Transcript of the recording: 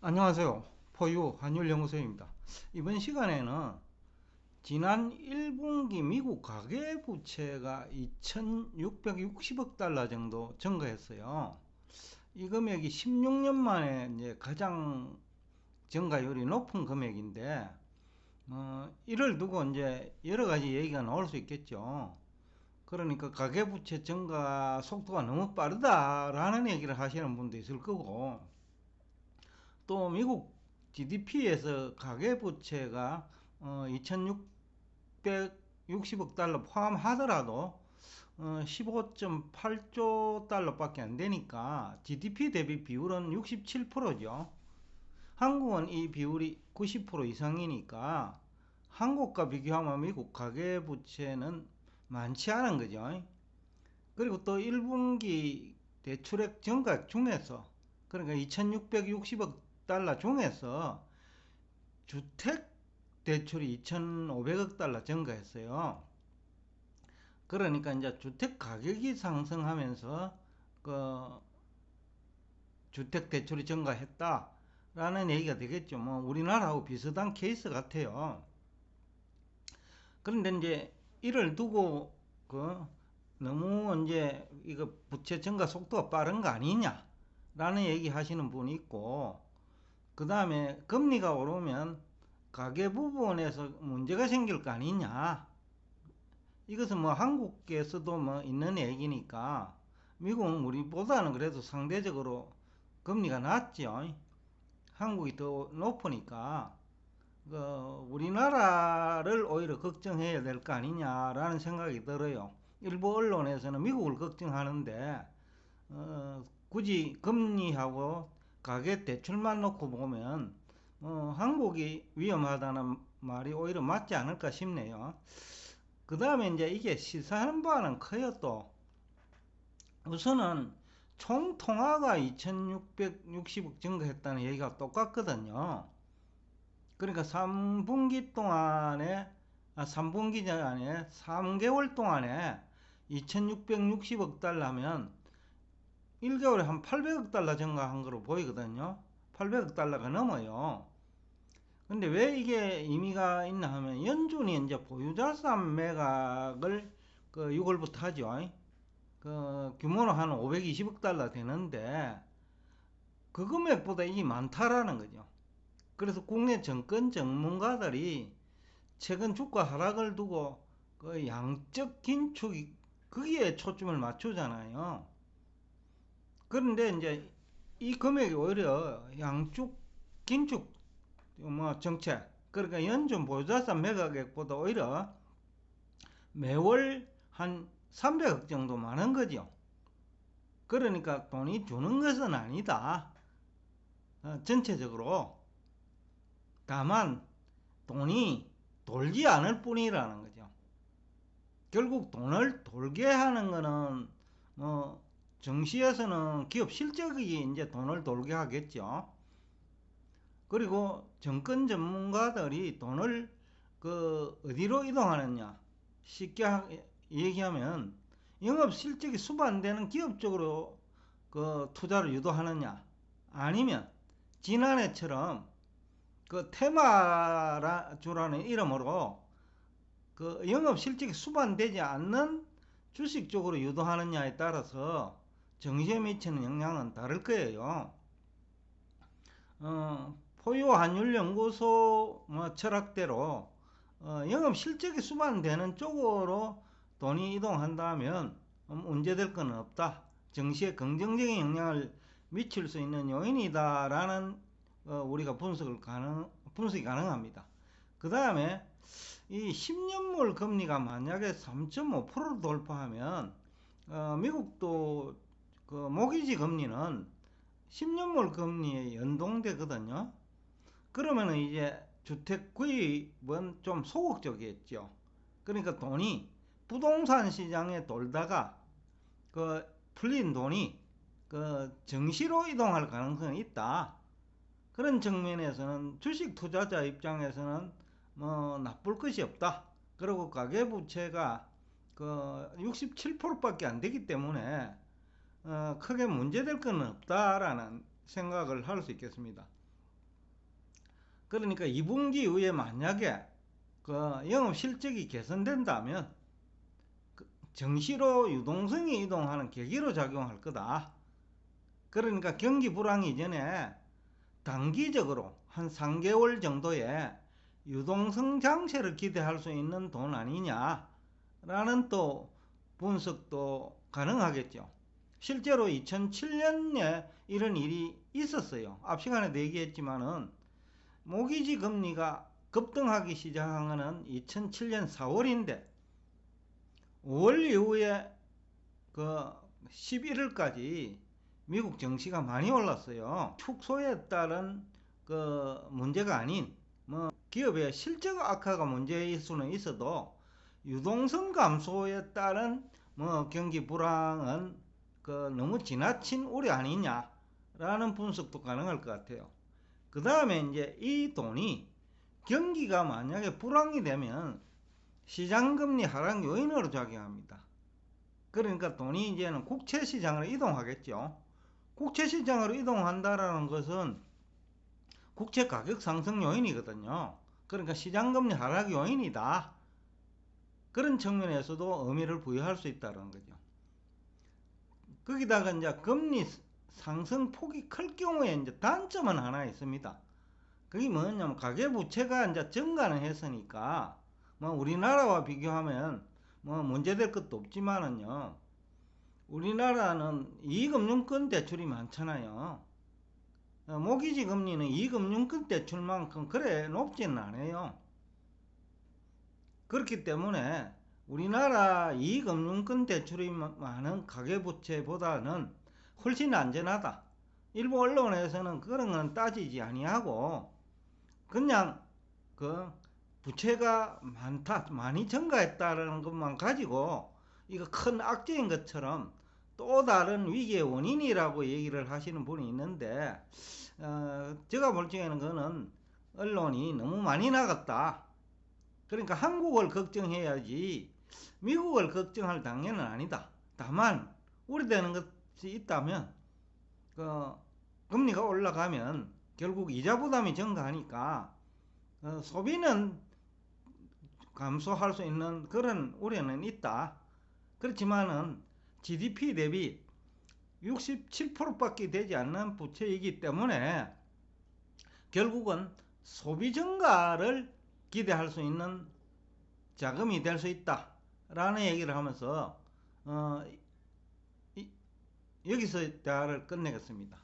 안녕하세요. 포유 환율연구소입니다. 이번 시간에는 지난 1분기 미국 가계부채가 2,660억 달러 정도 증가했어요. 이 금액이 16년 만에 이제 가장 증가율이 높은 금액인데, 어, 이를 두고 이제 여러 가지 얘기가 나올 수 있겠죠. 그러니까 가계부채 증가 속도가 너무 빠르다라는 얘기를 하시는 분도 있을 거고, 또 미국 GDP에서 가계부채가 어, 2,660억 달러 포함하더라도 어, 15.8조 달러밖에 안 되니까 GDP 대비 비율은 67%죠. 한국은 이 비율이 90% 이상이니까 한국과 비교하면 미국 가계부채는 많지 않은 거죠. 그리고 또 1분기 대출액 증가액 중에서 그러니까 2660억 달러 중에서 주택 대출이 2,500억 달러 증가했어요. 그러니까 이제 주택 가격이 상승하면서 그 주택 대출이 증가했다라는 얘기가 되겠죠. 뭐 우리나라하고 비슷한 케이스 같아요. 그런데 이제 이를 두고 그 너무 이제 이거 부채 증가 속도가 빠른 거 아니냐라는 얘기 하시는 분이 있고 그 다음에 금리가 오르면 가계 부분에서 문제가 생길 거 아니냐. 이것은 뭐 한국에서도 뭐 있는 얘기니까 미국은 우리보다는 그래도 상대적으로 금리가 낮죠. 한국이 더 높으니까 그 우리나라를 오히려 걱정해야 될 거 아니냐라는 생각이 들어요. 일부 언론에서는 미국을 걱정하는데 어, 굳이 금리하고 가계 대출만 놓고 보면 어, 한국이 위험하다는 말이 오히려 맞지 않을까 싶네요. 그 다음에 이제 이게 시사하는 바는 커요 또. 우선은 총 통화가 2660억 증가했다는 얘기가 똑같거든요. 그러니까 3분기 동안에, 아, 3분기 전에 3개월 동안에 2660억 달러면 1개월에 한 800억 달러 증가한 거로 보이거든요. 800억 달러가 넘어요. 근데 왜 이게 의미가 있나 하면 연준이 이제 보유자산 매각을 그 6월부터 하죠. 그 규모는 한 520억 달러 되는데 그 금액보다 이게 많다라는 거죠. 그래서 국내 정권 전문가들이 최근 주가 하락을 두고 그 양적 긴축이 거기에 초점을 맞추잖아요. 그런데 이제 이 금액이 오히려 양축, 긴축 뭐 정책 그러니까 연준 보유자산 매각액보다 오히려 매월 한 300억 정도 많은 거죠. 그러니까 돈이 주는 것은 아니다. 어, 전체적으로. 다만 돈이 돌지 않을 뿐이라는 거죠. 결국 돈을 돌게 하는 거는 뭐 정시에서는 기업 실적이 이제 돈을 돌게 하겠죠. 그리고 정권 전문가들이 돈을 그 어디로 이동하느냐 쉽게 얘기하면 영업 실적이 수반되는 기업 쪽으로 그 투자를 유도하느냐 아니면 지난해처럼 그 테마주라는 이름으로 그 영업 실적이 수반되지 않는 주식 쪽으로 유도하느냐에 따라서 정시에 미치는 영향은 다를 거예요. 어, 포유 환율 연구소 뭐 철학대로 어, 영업 실적이 수반되는 쪽으로 돈이 이동한다면 문제될 건 없다. 정시에 긍정적인 영향을 미칠 수 있는 요인이다라는 어, 우리가 분석을 가능 분석이 가능합니다. 그 다음에 이 10년물 금리가 만약에 3.5%를 돌파하면 어, 미국도 그 모기지 금리는 10년물 금리에 연동되거든요. 그러면 이제 주택 구입은 좀 소극적이겠죠. 그러니까 돈이 부동산 시장에 돌다가 그 풀린 돈이 그 정시로 이동할 가능성이 있다. 그런 측면에서는 주식 투자자 입장에서는 뭐 나쁠 것이 없다. 그리고 가계부채가 그 67%밖에 안 되기 때문에 어, 크게 문제될 건 없다라는 생각을 할 수 있겠습니다. 그러니까 2분기 이후에 만약에 그 영업 실적이 개선된다면 그 정시로 유동성이 이동하는 계기로 작용할 거다. 그러니까 경기 불황 이전에 단기적으로 한 3개월 정도의 유동성 장세를 기대할 수 있는 돈 아니냐라는 또 분석도 가능하겠죠. 실제로 2007년에 이런 일이 있었어요. 앞 시간에도 얘기했지만은 모기지 금리가 급등하기 시작한 것은 2007년 4월인데 5월 이후에 그 11월까지 미국 증시가 많이 올랐어요. 축소에 따른 그 문제가 아닌 뭐 기업의 실적 악화가 문제일 수는 있어도 유동성 감소에 따른 뭐 경기 불황은 그 너무 지나친 우려 아니냐라는 분석도 가능할 것 같아요. 그 다음에 이제 이 돈이 경기가 만약에 불황이 되면 시장금리 하락 요인으로 작용합니다. 그러니까 돈이 이제는 국채 시장으로 이동하겠죠. 국채 시장으로 이동한다라는 것은 국채 가격 상승 요인이거든요. 그러니까 시장금리 하락 요인이다. 그런 측면에서도 의미를 부여할 수 있다는 거죠. 거기다가 이제 금리 상승 폭이 클 경우에 이제 단점은 하나 있습니다. 그게 뭐냐면 가계부채가 이제 증가는 했으니까 뭐 우리나라와 비교하면 뭐 문제될 것도 없지만은요. 우리나라는 이금융권 대출이 많잖아요. 어, 모기지 금리는 이금융권 대출만큼 그래 높지는 않아요. 그렇기 때문에 우리나라 이금융권 대출이 많은 가계부채보다는 훨씬 안전하다. 일부 언론에서는 그런 건 따지지 아니하고 그냥 그 부채가 많다, 많이 증가했다는 것만 가지고 이거 큰 악재인 것처럼 또 다른 위기의 원인이라고 얘기를 하시는 분이 있는데 어, 제가 볼 적에는 그거는 언론이 너무 많이 나갔다. 그러니까 한국을 걱정해야지 미국을 걱정할 당연은 아니다. 다만 우려되는 것이 있다면 그 금리가 올라가면 결국 이자 부담이 증가하니까 어, 소비는 감소할 수 있는 그런 우려는 있다. 그렇지만은 GDP 대비 67%밖에 되지 않는 부채이기 때문에 결국은 소비 증가를 기대할 수 있는 자금이 될 수 있다. 라는 얘기를 하면서 어, 이, 여기서 대화를 끝내겠습니다.